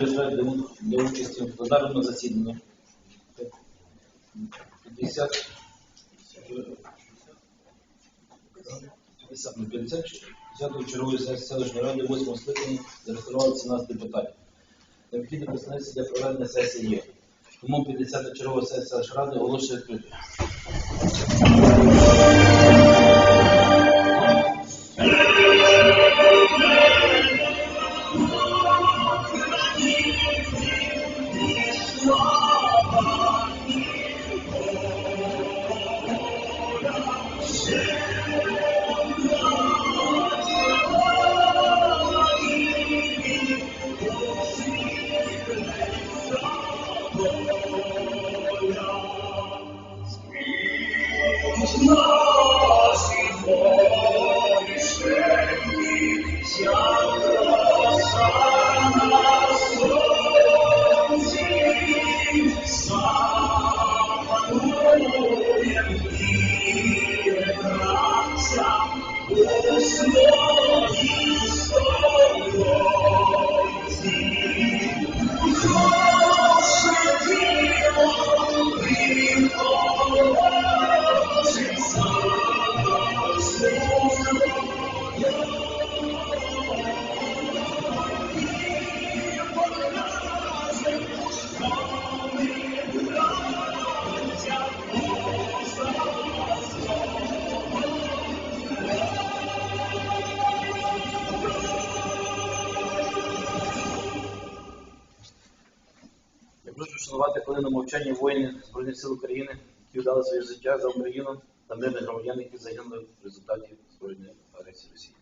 Для, участі в пленарному засіданні. 50 50 на 50 10 чергової селищної ради 8 скликання зареєстрували 17 депутатів. Необхідні представниці для проведення сесії є. Тому 50 чергова сесія селищної ради оголошує відкритою. Вшанувати хвилину мовчання воїнів Збройних сил України, які віддали своє життя за Україну та мирних громадян, які загинули в результаті збройної агресії Росії.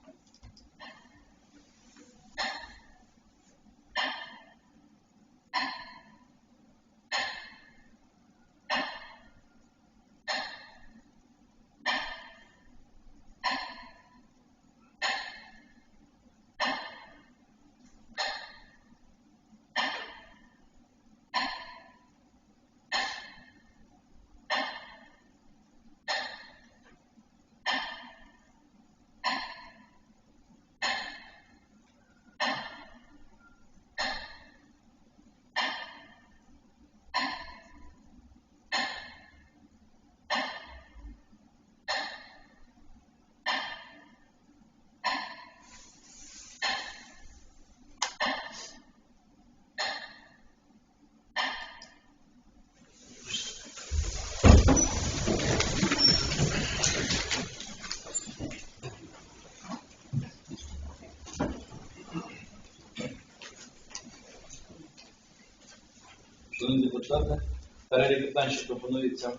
Шановні перелік питань, що пропонується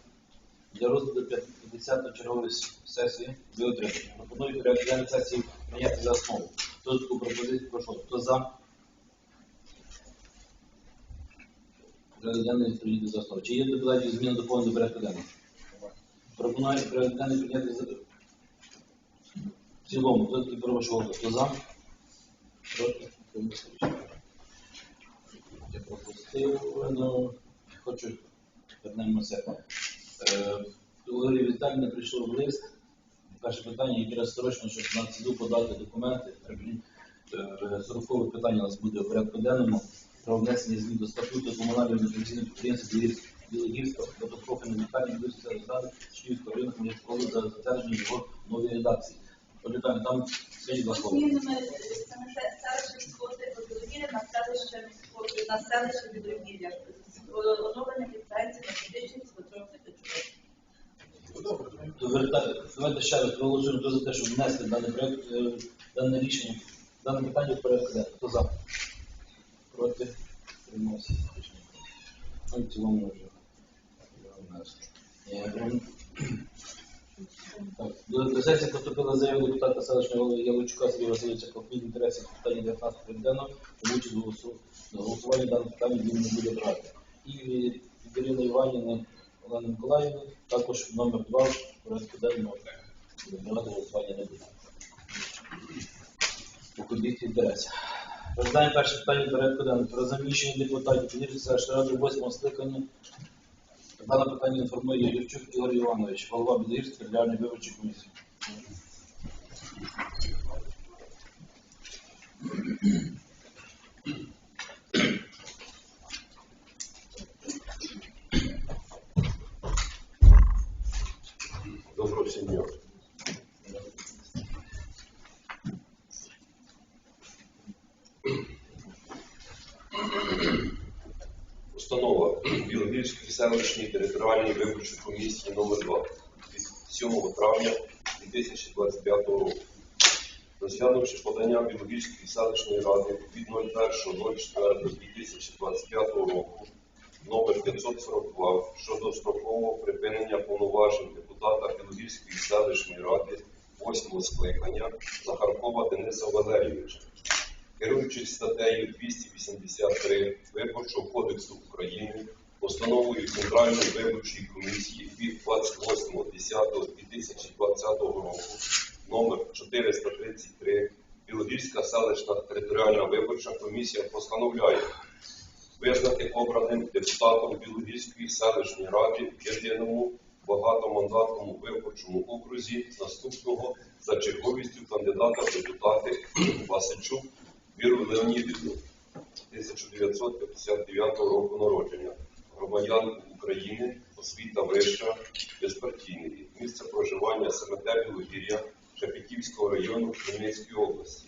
для розгляду 50 чергової сесії, ви отримали. Пропоную порядок сесії прийняти за основу. Хто таку пропозицію, прошу. Хто за? Порядок денний прийняти за основу. Чи є депутатів зміни до порядку денного? Пропоную порядок прийняти за... В цілому, хто такий прошу голосу? Хто за? Проти? Я пропустив, ну, хочу вернемося. Е, Олег Віталій прийшов лист. Перше питання, яке розстрочно, щоб на ЦДУ подати документи. Е, Сорокове питання у нас буде в порядку денному про внесення змін до статуту комунального інвестиційного підприємства Білогірського водопрофільної лікарні Білорусі ради Шківського району Хмельницького за затвердження його нової редакції. Віталій, там скажіть два слова. Змінами типу Білогір'я на селище Білогір'я. Оновлення ліцензії на фізичних спецовних речовин. То Давайте ще раз проголосуємо хто за те, щоб внести дане проект, е, дане рішення, дане питання в порядку денного. Хто за? Проти? Тримався. Ну, в цілому вже. Е, До до сесії поступила заява депутата селищного голови Ялучука Сергія Васильовича про інтересів в питанні 19 порядку тому участь в голосу- в голосуванні даного питання він не буде брати. І Ірини Іванівни Олени Миколаївни, також номер 2 в порядку денного буде голосування не буде. По конфлікті інтересів. Перше питання порядку денного про заміщення депутатів селищної ради 8 скликання. Дане питання інформує Юрчук Ігор Іванович, голова Білогірської територіальної виборчої комісії. Виборчій комісії номер 2 7 травня 2025 року. Розглянувши подання Білогірської селищної ради від 01.04.2025 року номер 542 щодо строкового припинення повноважень депутата Білогірської селищної ради 8 скликання Захаркова Дениса Валерійовича. Керуючись статтею 283 Виборчого кодексу України, постановою Центральної виборчої комісії від 28.10.2020 року номер 433 Білогірська селищна територіальна виборча комісія постановляє визнати обраним депутатом Білогірської селищної ради в єдиному багатомандатному виборчому окрузі наступного за черговістю кандидата в депутати Васильчук Віру Леонідівну 1959 року народження, громадянку України, освіта вища, безпартійної, місце проживання СМТ Білогір'я Шепетівського району Хмельницької області,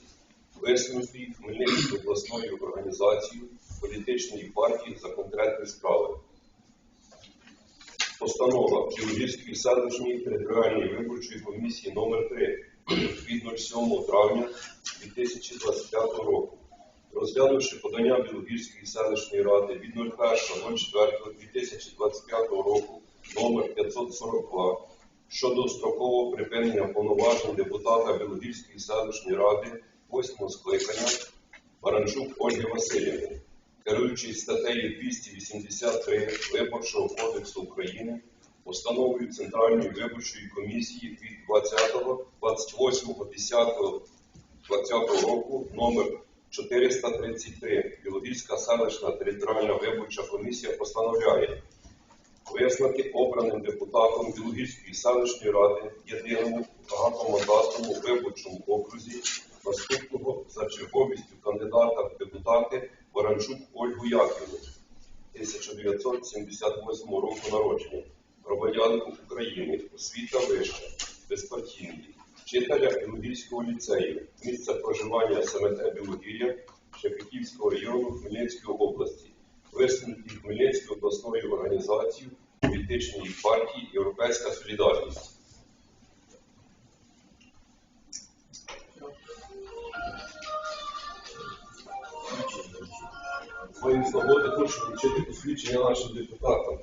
висунутий Хмельницькою обласною організацією політичної партії за конкретні справи. Постанова Білогірської селищної територіальної виборчої комісії номер 3 від 07 травня 2025 року. Розглянувши подання Білогірської селищної ради від 01.04.2025 року номер 542 щодо строкового припинення повноважень депутата Білогірської селищної ради 8 скликання Баранчук Ольги Васильівни, керуючись статтею 283 Виборчого кодексу України, постановою Центральної виборчої комісії від 28.10.2020 року номер 433 Білогірська селищна територіальна виборча комісія постановляє визнати обраним депутатом Білогірської селищної ради єдиному багатомандатному виборчому окрузі наступного за черговістю кандидата в депутати Ворончук Ольгу Яківну. 1978 року народження, громадянку України, освіта вища, безпартійної, вчителя Білогірського ліцею, місце проживання СМТ Білогір'я Шепетівського району Хмельницької області, висунуті Хмельницькою обласною організацією політичної партії Європейська Солідарність. Свої свободи хочу вручити посвідчення нашим депутатам.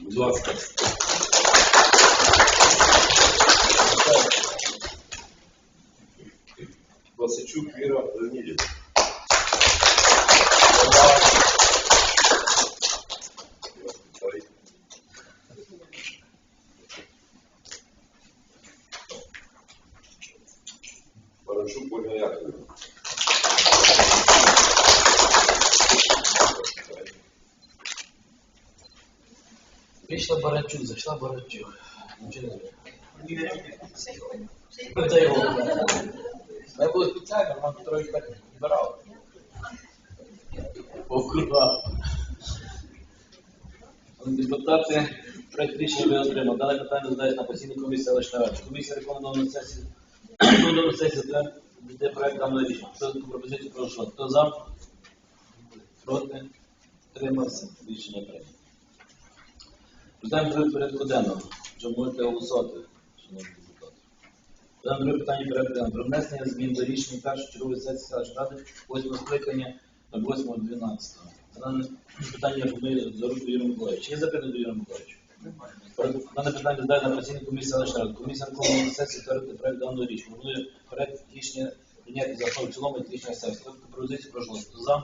Будь ласка. Так збирав. По. Депутати, проект ви отримали. Дане питання задають на постійній комісії селищної ради. Комісія рекомендована на сесії. Рекомендована сесії де проект даного рішення. Що за пропозицію прошу? Хто за? Проти? Тримався. Рішення прийнято. Розглядаємо друге порядку денного. Вже можете голосувати, шановні депутати. Розглядаємо друге питання порядку денного. Про внесення змін до рішення першої чергової сесії селищної ради 8 скликання на 8.12. Дане питання руку Юрію Миколаївичу. Є запитання до Юрія Миколаївича? Дане питання здає на постійну комісію селищної ради. Комісія на сесії перед проект даного рішення. Пропонує проект рішення прийняти за основу в цілому як рішення сесії. Таку пропозицію прошу? Хто за?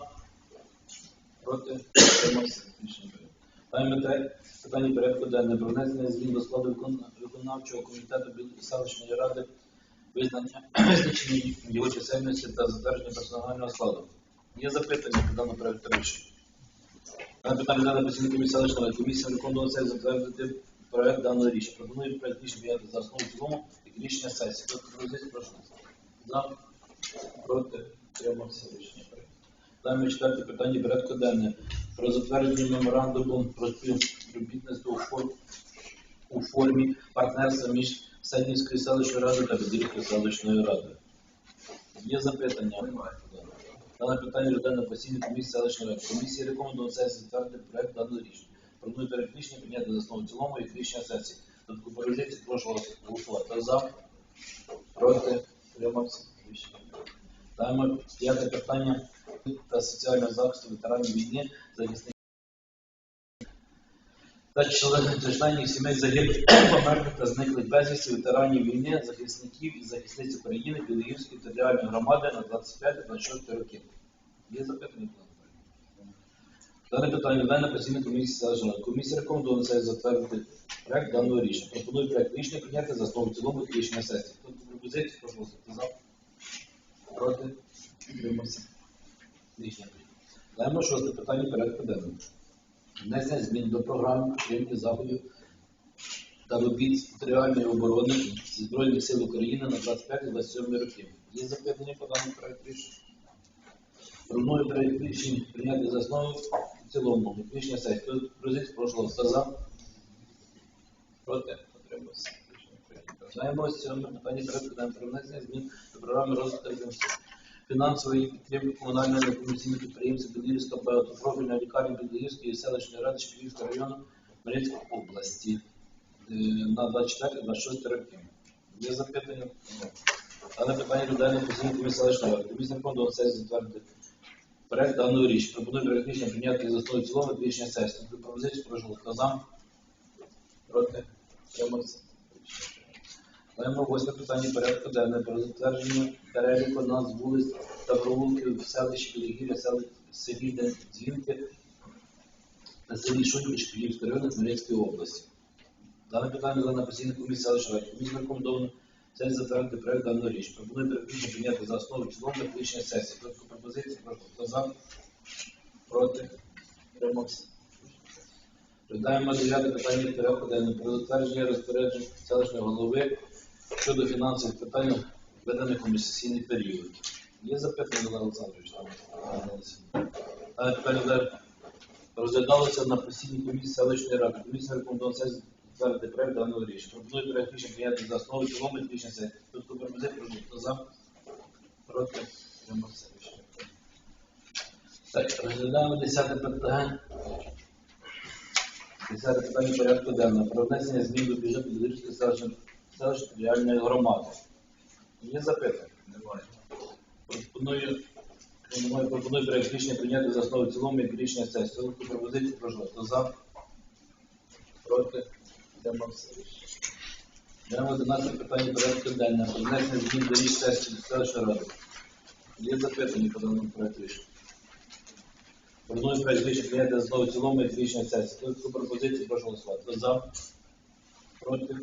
Проти? Тримався? Рішення прийнято. Маємо те- питання порядку денного про внесення змін до складу виконавчого комітету селищної ради, визначення його чисельності та затвердження персонального складу. Є запитання по даному проекту рішення. Дане питання дане комісії селищної ради. Комісія виконувала це затвердити проект даного рішення. Пропоную проект рішення прийняти за основу цілому як рішення сесії. Хто пропозицію прошу. За, проти, тримався рішення прийнято. Даме четверте питання порядку денного про затвердження меморандуму про співробітництво у формі, у формі партнерства між Сенівською селищною радою та Бездільською селищною радою. Є запитання? Дане питання розглянуто на постійній комісії селищної ради. Комісії рекомендує сесії затвердити проект даного рішення. Пропоную перед рішення прийняти за основу в цілому як рішення сесії. Тут пропозиції прошу голосувати. Хто за? Проти? Тримався? Рішення. Даємо п'яте питання та соціального захисту ветеранів війни, захисників Та член- та членів сімей загиблих, померлих та зниклих безвісті ветеранів війни, захисників і захисниць України Білогірської територіальної громади на 25-26 роки. Є запитання? Дане питання дане постійної комісії селищної ради. Комісія рекомендує на затвердити проект даного рішення. Пропоную проект рішення прийняти за основу цілому рішення сесії. Хто пропозиції, прошу голосувати за. Проти? Утримався. Рішення прийнято. Даємо шосте питання порядку денного. Внесення змін до програми підтримки заходів та робіт територіальної оборони зі Збройних сил України на 25-27 роки. Є запитання по даному проекту рішення? Пропоную проект рішення прийняти за основу в цілому. Рішення сесії. Хто пропозиції, прошу за. Проти? Прийнято. Знаємо сьоме питання порядку денного про внесення змін до програми розвитку фінансової підтримки комунального некомерційного підприємства Білгірська багатопрофільна лікарня Білгірської селищної ради Шкілівського району Маринської області е, на 24-26 роки. Є запитання? Дане питання людини комісії селищної ради. Комісія рекомендує сесії затвердити проект рішення. Пропоную проект рішення прийняти за основу цілому рішення сесії. До пропозиції прошу хто? Проти? Тримався? Маємо восьме питання порядку денного про затвердження переліку назв вулиць та провулків в селищі Білогір'я, селі- Дзвінки та селі Шуньки Шкілівського району Хмельницької області. Дане питання за на постійній комісії селищної ради. Комісія сесії затвердити проект даного рішення. Пропоную передбачення прийняти за основу цілому як рішення сесії. Тобто пропозиції, прошу хто за, проти, тримався. Розглядаємо дев'яте питання порядку денного про затвердження розпоряджень селищної голови щодо фінансових питань введених у місяційний період. Є запитання, Олег Олександрович? Розглядалося на постійній комісії селищної ради. Комісія рекомендувала сесії затвердити проект даного рішення. Пропоную проект рішення прийняти за основу цілому рішення сесії. Тут пропозиція, прошу, хто за? Проти? Тримався рішення. Так, розглядаємо десяте питання. Десяте питання порядку денного. Про внесення змін до бюджету селищної селищної територіальної громади. Є запитання? Немає. Пропоную, немає, пропоную проект рішення прийняти за основу цілому як рішення сесії. Пропозицію прошу. Хто за? Проти? Йдемо 11 питання порядку денного. Про внесення змін до рішення сесії селищної ради. Є запитання по даному проекту рішення? Пропоную проект рішення прийняти за основу цілому як рішення сесії. Пропозицію прошу голосувати. За? Проти?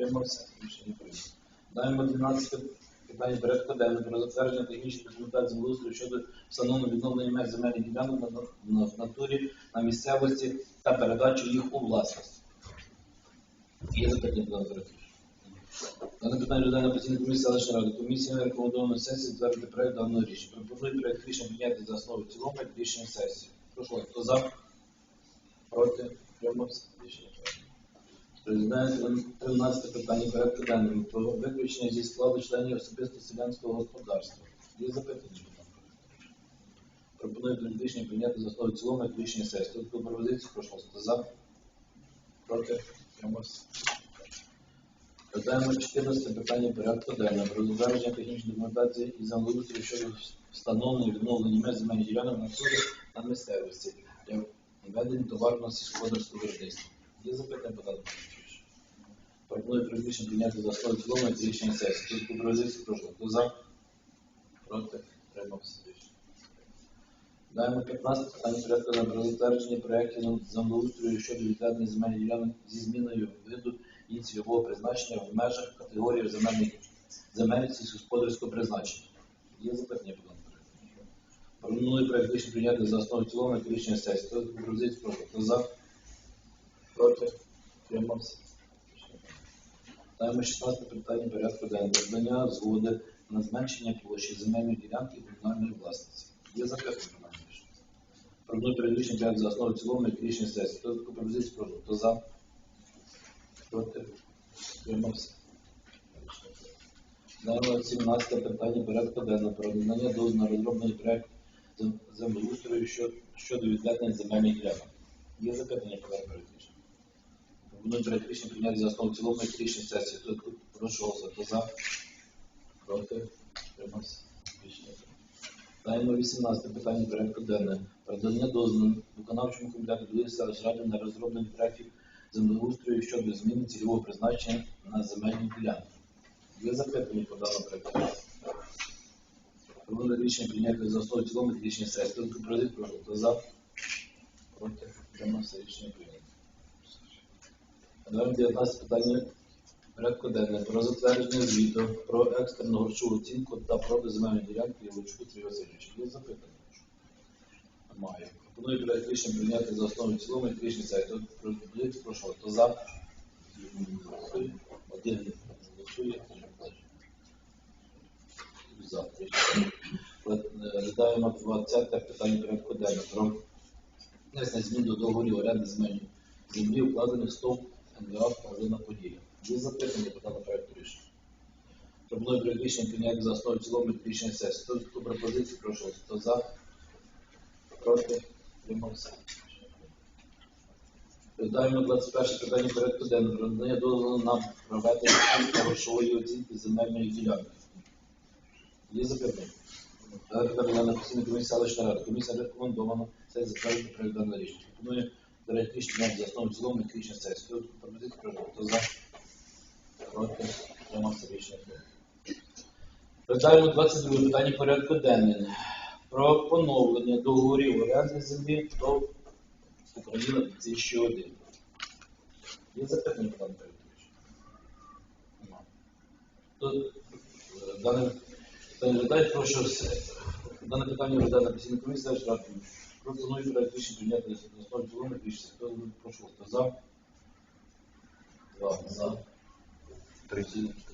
Утримався. Рішення прийнято. Даємо 12 питання порядку денного про затвердження технічної документації землеустрою щодо встановлення відновлення меж земельних ділянок на, на, в натурі на місцевості та передачу їх у власність. Є запитання до нас Дане питання людей на постійній комісії селищної ради. Комісія рекомендована сесії затвердити проект даного рішення. Пропоную проект рішення прийняти за основу цілому як рішення сесії. Прошу, хто за? Проти? Утримався? Рішення Президент 13 питання порядку денного про виключення зі складу членів особисто селянського господарства. Є запитання? Пропоную рішення прийняти за основу цілому як сесії. Тут до пропозиції прошу за? Проти? Утримався? Розглядаємо 14 питання порядку денного про затвердження технічної документації і землеустрою щодо встановлення відновлення меж земельних на суді та місцевості для ведення товарного сільськогосподарського виробництва. Є запитання даному? Пропоную приміщення прийняти за основу цілому як рішення сесії. Тут пропозиції прошу. Хто за? Проти? Тримався рішення. Даємо 15 питання порядку денного про затвердження проєктів землеустрою щодо відведення земельних ділянок зі зміною виду і цільового призначення в межах категорії земельних земель сільськогосподарського призначення. Є запитання по даному проекту? Пропоную проект рішення прийняти за основу цілому як рішення сесії. Тут пропозиції прошу. Хто за? Проти? Тримався. Даємо 16 питання порядку денного. Надання згоди на зменшення площі земельної ділянки комунальної власниці. Є запитання на мене? Пропоную перелічення прийняти за основу цілому як рішення сесії. Хто таку пропозицію прошу? Хто за? Проти? Тримався. Даємо 17 питання порядку денного. Про надання дозволу на розроблений проект зем- землеустрою щодо відведення земельних ділянок. Є запитання по проекту рішення? Прийняти за основу цілому рішення сесії. Тут прошу голосувати? За? Проти? Тримався? Даємо 18 питання порядку денного. Передання дозволу виконавчому комітету селищ ради на розроблення проєктів землеустрою щодо зміни цільового призначення на земельні ділянки. Є запитання по даному проекту? Пропоную рішення прийняти за основу цілому рішення сесії. Тут? Прошу. Хто за? Проти? Тримався? Рішення прийнято. Давайте 19 питання порядку денного про затвердження звіту про екстрену грошову оцінку та продаж земельної ділянки Євичку Сергію Васильовичу. Є запитання? Немає. Пропоную проект рішення прийняти за основу і цілому як рішення сайту. Прошу. Хто за? Один голосує. За. Розглядаємо 20 питання порядку денного про внесення змін до договорів оренди земельної землі, укладених СТОВ НВА Павлина Подія. Є запитання по проекту рішення. Пропоную рішення прийняти за основу цілому рішення сесії. Хто хто пропозицію, прошу. Хто за? Проти? Тримався. Розглядаємо 21 питання порядку денного. Про дозволу на проведення грошової оцінки земельної ділянки. Є запитання? Дане питання на постійній комісії. Комісія рекомендована це затвердити проект даного рішення. Проект рішення за основу цілому сесії. Хто пропозицію прошу? За? Проти? Тримався рішення. прийнято. 22 питання порядку денного. Про поновлення договорів оренди землі до України 2001. Є запитання пан Петрович? Нема. Тут е, дане питання розглядає, прошу все. Дане питання розглядає на постійній комісії, теж раді. Пропоную проект рішення прийняти на основі цілому рішення. Хто прошу, хто за? Два за. Тридцять.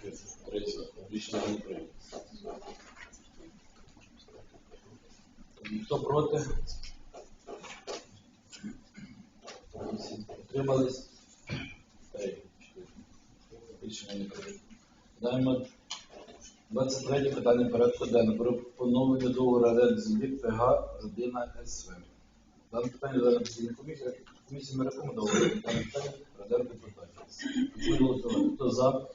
Тридцять. Рішення не прийнято. Хто проти? Утримались? Три. Чотири. Рішення не прийнято. Даємо 23 питання порядку денного про поновлення договору оренди землі ПГ Родина СВ. Дане питання зараз постійна комісія. Комісія не рекомендована. Дане питання розгляд депутатів. Хто за?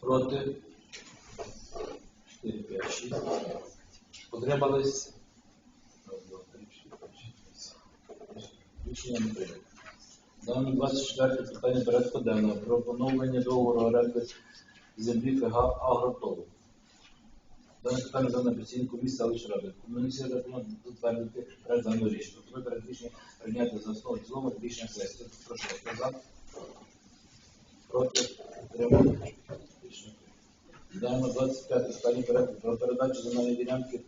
Проти? 4, 5, 6. Утримались? Раз, два, три, чотири, п'ять, шість, сім. Рішення не прийнято. Дане 24 питання порядку денного про поновлення договору оренди землі ФГ Агротолу. Дане питання за постійну комісію селищної ради. Комісія рекомендує затвердити проект даного рішення. Пропоную проект рішення прийняти за основу цілому рішення сесії. Прошу, хто за? Проти? Утримали? Рішення. Даємо 25 питання порядку про передачу земельної ділянки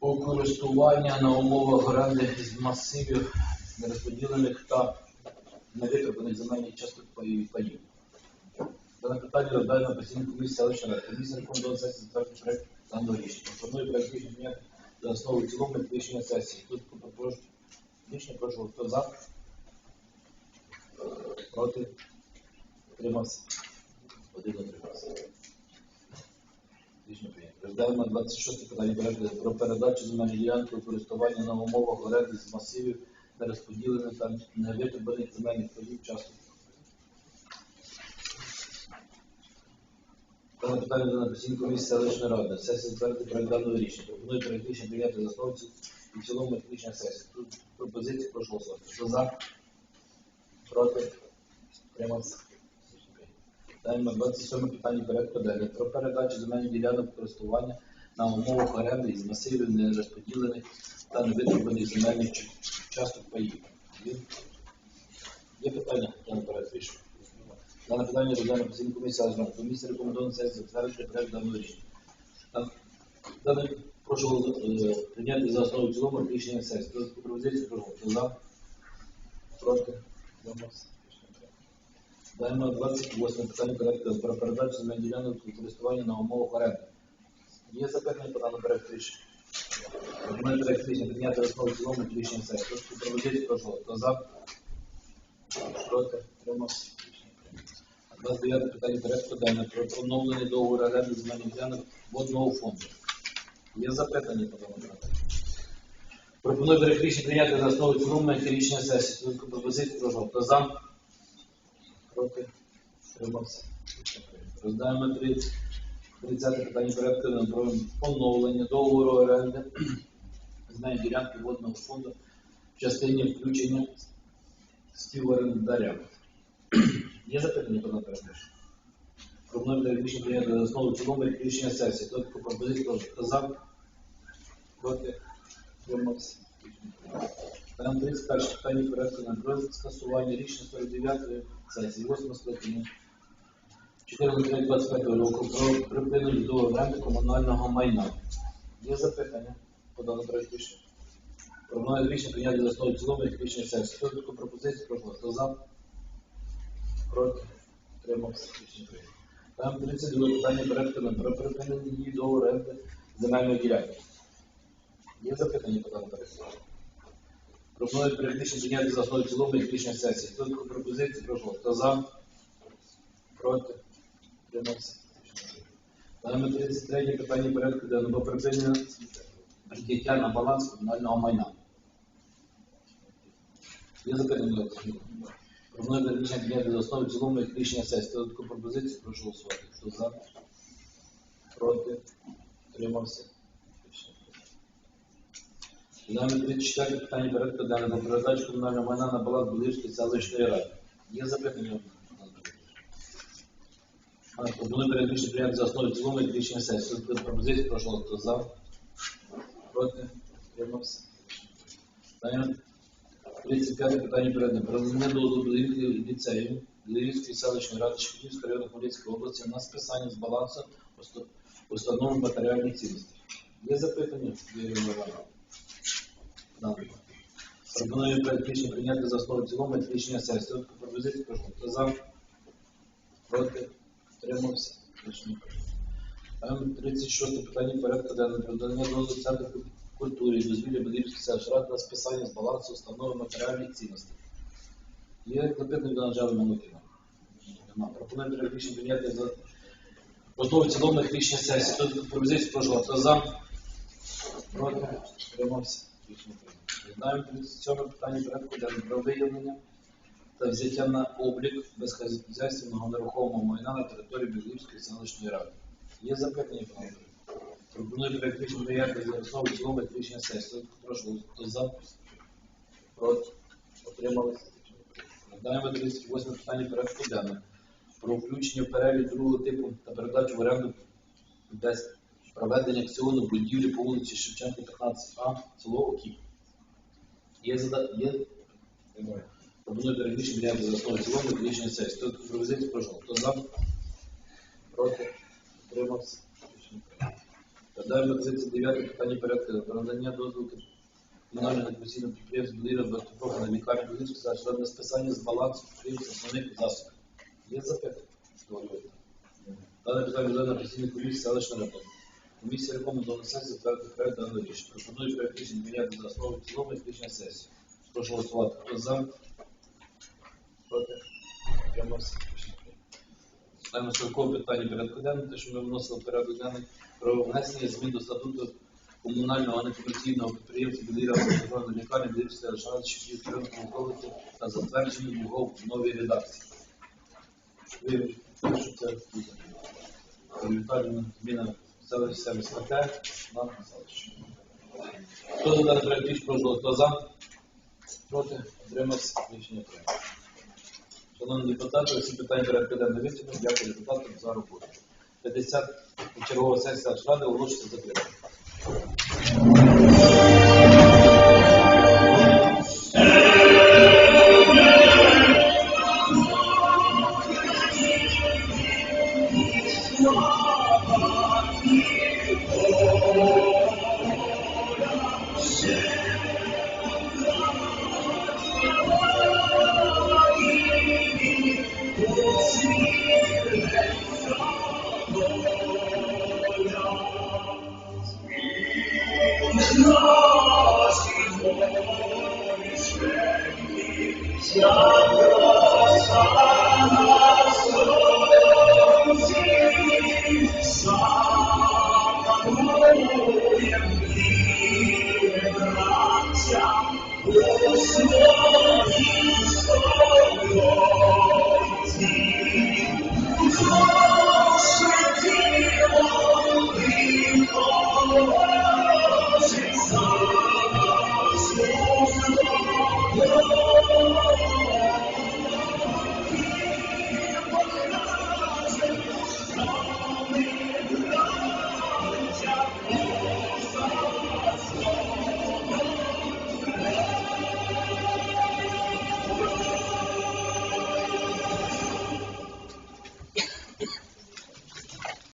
у користування на умовах оренди з масивів нерозподілених та невитребуваних земельних часток паїв. Дане питання розглядає на постійній комісії селищної ради. Комісія рекомендує сесії затвердити проект даного рішення. Пропоную проект рішення за основу в цілому рішення сесії. Тут прошу рішення, прошу, хто за? Проти? Тримався? Один утримався. Рішення прийнято. Розглядаємо 26 питання порядку про передачу земельної ділянки користування на умовах оренди з масивів нерозподілених та невитребуваних земельних паїв часто. Дане питання на постійній комісії селищної ради. Сесія затвердити проект даного рішення. Пропоную прийняти за основу і в цілому рішення сесії. Тут пропозиції прошу голосувати. Хто за? Проти? Тримався? Даємо 27 питання порядку денного про передачу земельних ділянок користування на умовах оренди із масивів нерозподілених та невитребуваних земельних часток паїв. Є? Питання на порядку рішення? Дане питання розгляне постійна комісія Азман. Комісія рекомендує це затвердити проект даного рішення. Дан- Дане прошу е, прийняти за основу цілому рішення сесії. За пропозицію прошу. Хто за? Проти? Даємо 28 питання порядку про передачу земельних ділянок користування на умовах оренди. Є запитання по даному проекту рішення? Пропоную проект рішення прийняти основу цілому рішення сесії. За пропозицію прошу. Хто за? Проти? Утримався? Рішення прийнято. 29 питання порядку денного про поновлення договору оренди земельних ділянок водного фонду. Є запитання по даному? Пропоную проект рішення прийняти за основу цілому як рішення сесії. Тут пропозицію прошу. Хто за? Проти? Тримався. Роздаємо 30. 30 питання порядку денного про поновлення договору оренди земельної ділянки водного фонду в частині включення співорендаря. Є запитання по наперед? Пропоную проект рішення прийняти за основу цілому як рішення сесії. Тут прошу. Хто за? Проти? Тримався. Там 31 питання порядку на про скасування рішення 49 сесії 8 скликання 14.25 року про припинення до оренди комунального майна. Є запитання по даному проекту рішення? Пропоную рішення прийняти за основу цілому як рішення сесії. Хто таку пропозицію прошу? За? Проти? Тримався. Рішення. Там 32 питання на про припинення дії до оренди земельної ділянки. Є запитання по даному проекту? Пропоную періодично прийняти за основу цілому як рішення сесії. Хто таку пропозицію прошу? Хто за? Проти? Тримався. Дане 33 питання порядку денного про припинення прийняття на баланс комунального майна. Є запитання до Олександра? Пропоную прийняти за основу в цілому як рішення сесії. Таку пропозицію прошу голосувати. Хто за? Проти? Тримався. Дане 34 питання порядку денного про комунального майна на баланс Білівської селищної ради. Є запитання? Пропоную періодично прийняти за основу цілому як рішення сесії. Тут пропозиції прошу, хто за, проти, тримався. Питання 35 питання передане. Про надання ліцею Білівської селищної ради Шкільівської району Хмельницької області на списання з балансу уста- установ матеріальних цінностей. Є запитання? Миронович? Дане. Пропоную періодично прийняти за основу цілому як рішення сесії. Пропозиції прошу, хто за, проти, Тримався. Рішення прийнято. Там 36 питання порядку денного про надання дозволу Центру культури і дозвілля Бадирівської селищної ради списання з балансу установи матеріальних цінностей. Є запитання до Анжели Манукіна? Нема. Пропоную рішення прийняти за основу в рішення сесії. Тут пропозицію прошу, хто за? Проти? Тримався. Знаємо 37 питання порядку денного про виявлення та взяття на облік безхазяйственного нерухомого майна на території Білівської селищної ради. Є запитання? Пропоную проект рішення прийняти за основу в цілому як рішення сесії. Прошу, хто за? Проти? Отрималися? Надаємо 38 питання порядку денного. Про включення в перелік другого типу та передачу в оренду без проведення акціону будівлі по вулиці Шевченка, 15А, село Окіп. Є зада... Є? Немає. Пропоную передбачити прийняти за основу в цілому як сесії. Хто пропозицію прошу? Хто за? Проти? Утримався? Роздаємо 39 питання порядку про надання дозволу комунального некомерційного підприємства Біліра Бертофока на лікарню Білівської селищної на списання з балансу підприємства основних засобів. Є запитання? Дане питання розглянуто на постійній комісії селищної ради. Комісія рекомендована сесії затвердити проект даного рішення. Пропоную проект рішення прийняти за основу цілому як рішення сесії. Прошу голосувати. Хто за? Проти? Рішення прийнято. Ставимо 40 питання порядку денного, те, що ми вносили порядок денний про внесення змін до статуту комунального некомерційного підприємства Біліра державної лікарні Білірської ради Шкільської районної та затвердження його в новій редакції. Ви, буде? Елементарна зміна селищ сервіс КТ на селище. Хто за даний проект річ прошу, хто за? Проти? Отримався рішення прийнято. Шановні депутати, всі питання порядку денного виступу. Дякую депутатам за роботу. 50 чергова сесія Ради оголошується закритою.